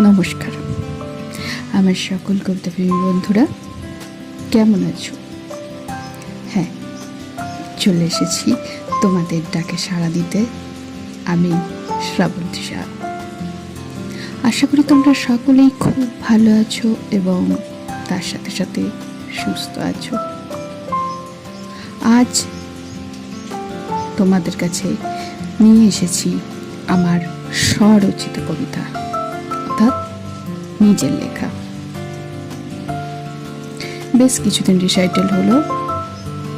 নমস্কার। আমার সকল কবিতা কবিতাপ্রেমী বন্ধুরা, কেমন আছো? হ্যাঁ চলে এসেছি তোমাদের ডাকে সাড়া দিতে। আমি শ্রাবন্তী শাহ আশা করি তোমরা সকলেই খুব ভালো আছো এবং তার সাথে সাথে সুস্থ আছো। আজ তোমাদের কাছে নিয়ে এসেছি আমার স্বরচিত কবিতা। অর্থাৎ নিজের লেখা। বেশ কিছুদিন রিসাইটেল হলো।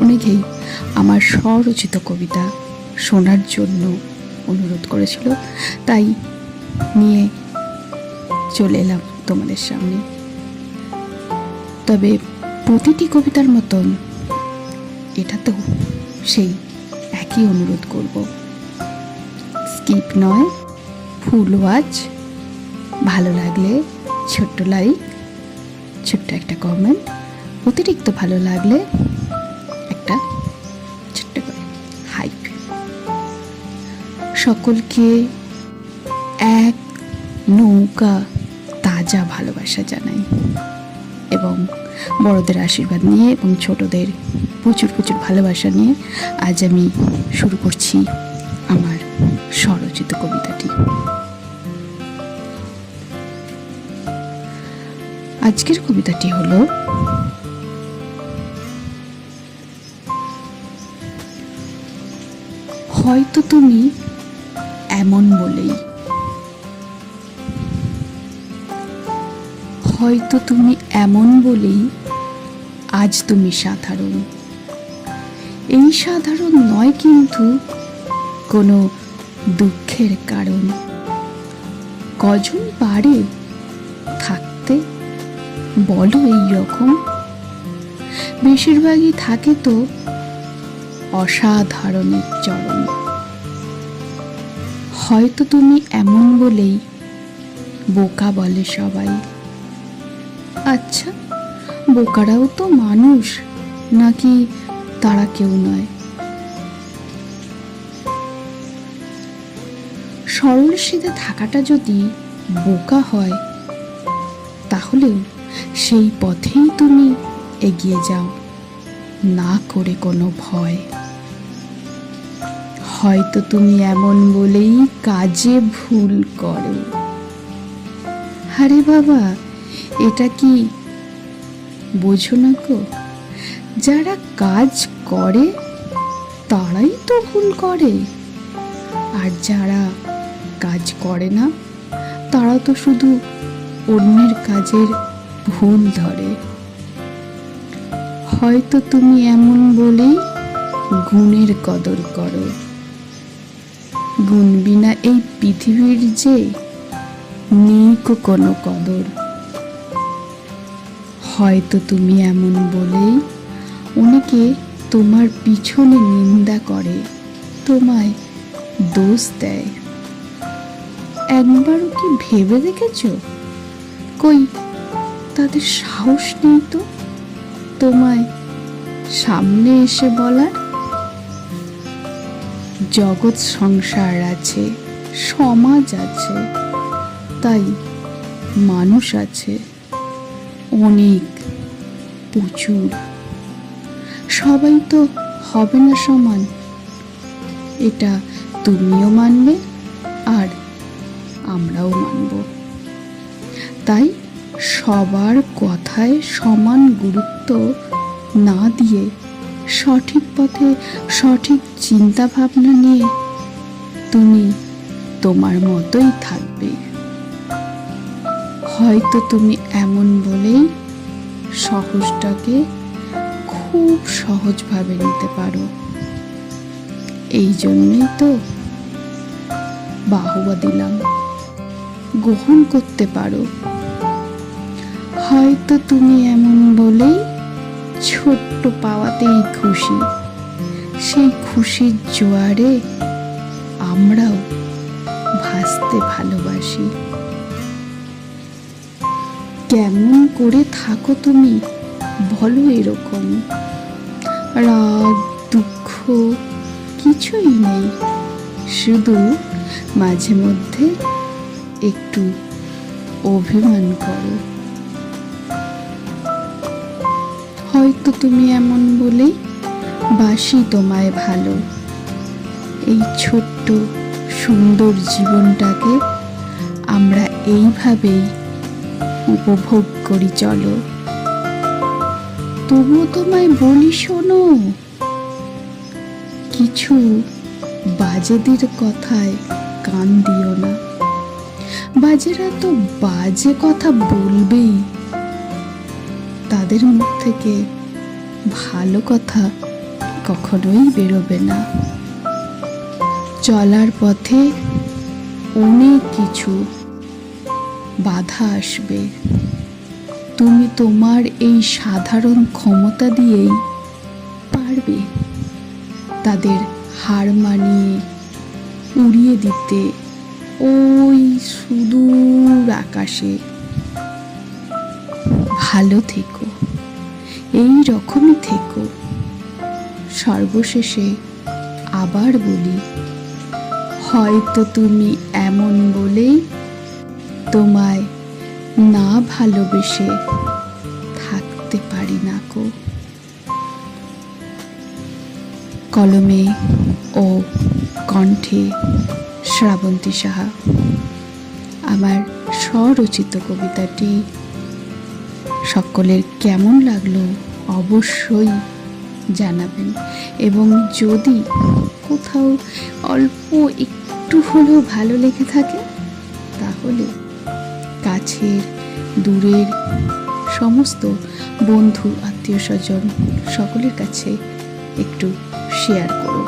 অনেকেই আমার স্বরচিত কবিতা শোনার জন্য অনুরোধ করেছিল। তাই নিয়ে চলে এলাম তোমাদের সামনে। তবে প্রতিটি কবিতার মতন এটা তো সেই একই অনুরোধ করব। স্কিপ নয়, ফুল ওয়াচ ভালো লাগলে ছোট্ট লাইক ছোট্ট একটা কমেন্ট অতিরিক্ত ভালো লাগলে একটা ছোট্ট হাইপ সকলকে এক নৌকা তাজা ভালোবাসা জানাই এবং বড়দের আশীর্বাদ নিয়ে এবং ছোটদের প্রচুর প্রচুর ভালোবাসা নিয়ে আজ আমি শুরু করছি আমার স্বরচিত কবিতাটি। আজকের কবিতাটি হলো, হয়তো তুমি এমন বলেই। হয়তো তুমি এমন বলেই আজ তুমি সাধারণ। এই সাধারণ নয় কিন্তু কোনো দুঃখের কারণ। কজন পারে থাকতে বলো এই রকম। বেশিরভাগই থাকে তো অসাধারণের চরণ। হয়তো তুমি এমন বলেই বোকা বলে সবাই। আচ্ছা বোকারাও তো মানুষ, নাকি তারা কেউ নয়? সরল সিধে থাকাটা যদি বোকা হয়, তাহলেও সেই পথেই তুমি এগিয়ে যাও। না করে কোনো ভয়। হয়তো তুমি এমন বলেই কাজে ভুল করো। আরে বাবা, এটা কি? বোঝো না গো, যারা কাজ করে, তারাই তো ভুল করে। আর যারা কাজ করে না তারা তো শুধু অন্যের কাজের ভুল ধরে। হয়তো তুমি এমন বলেই গুণের কদর করো। গুণ বিনা এই পৃথিবীর যে নেই কোনো কদর। হয়তো তুমি এমন বলেই অনেকে তোমার পিছনে নিন্দা করে, তোমায় দোষ দেয়। একবারও কি ভেবে দেখেছ? কই তাদের সাহস নেই তো? তোমায় সামনে এসে বলার? জগৎ সংসার আছে, সমাজ আছে, তাই মানুষ আছে, অনেক প্রচুর। সবাই তো হবে না সমান। এটা তুমিও মানবে আর আমরাও মানব। তাই সবার কথায় সমান গুরুত্ব না দিয়ে সঠিক পথে সঠিক চিন্তা ভাবনা নিয়ে তুমি তোমার মতোই থাকবে। হয়তো তুমি এমন বলেই সহজটাকে খুব সহজভাবে নিতে পারো। এই জন্যই তো বাহবা দিলাম। গ্রহণ করতে পারো। হয়তো তুমি এমন বলেই ছোট্ট পাওয়াতেই খুশি। সেই খুশির জোয়ারে আমরাও ভাসতে ভালোবাসি। কেমন করে থাকো তুমি বলো এরকম। রাগ, দুঃখ কিছুই নেই। শুধু মাঝে মধ্যে একটু অভিমান করো। হয়তো তুমি এমন বলেই বাসি তোমায় ভালো। এই ছোট্ট সুন্দর জীবনটাকে আমরা এইভাবেই উপভোগ করি, চলো। তবুও তোমায় বলি শোনো, কিছু বাজেদের কথায় কান দিও না। বাজেরা তো বাজে কথা বলবেই। তাদের মুখ থেকে ভালো কথা কখনোই বেরোবে না। চলার পথে অনেক কিছু বাধা আসবে। তুমি তোমার এই সাধারণ ক্ষমতা দিয়েই পারবে তাদের হার মানিয়ে উড়িয়ে দিতে ওই সুদূর আকাশে। ভালো থেকো, এই রকমই থেকো। সর্বশেষে আবার বলি, হয়তো তুমি এমন বলেই তোমায় না ভালোবেসে থাকতে পারি না কো কলমে ও কণ্ঠে শ্রাবন্তী সাহা, আমার স্বরচিত কবিতাটি সকলের কেমন লাগল অবশ্যই জানাবেন। এবং যদি কোথাও অল্প একটু হলেও ভালো লেগে থাকে, তাহলে কাছের, দূরের সমস্ত বন্ধু, আত্মীয় স্বজন সকলের কাছে একটু শেয়ার করো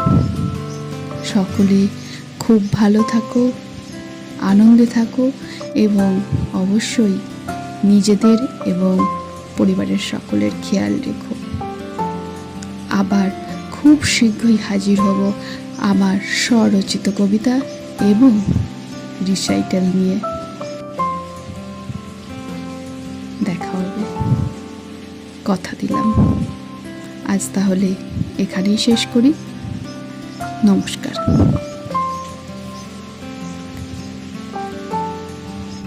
সকলে খুব ভালো থাকো, আনন্দে থাকো এবং অবশ্যই নিজেদের এবং পরিবারের সকলের খেয়াল রেখো। আবার খুব শীঘ্রই হাজির হব আমার স্বরচিত কবিতা এবং রিসাইটাল নিয়ে। দেখা হবে। কথা দিলাম। আজ তাহলে এখানেই শেষ করি। নমস্কার।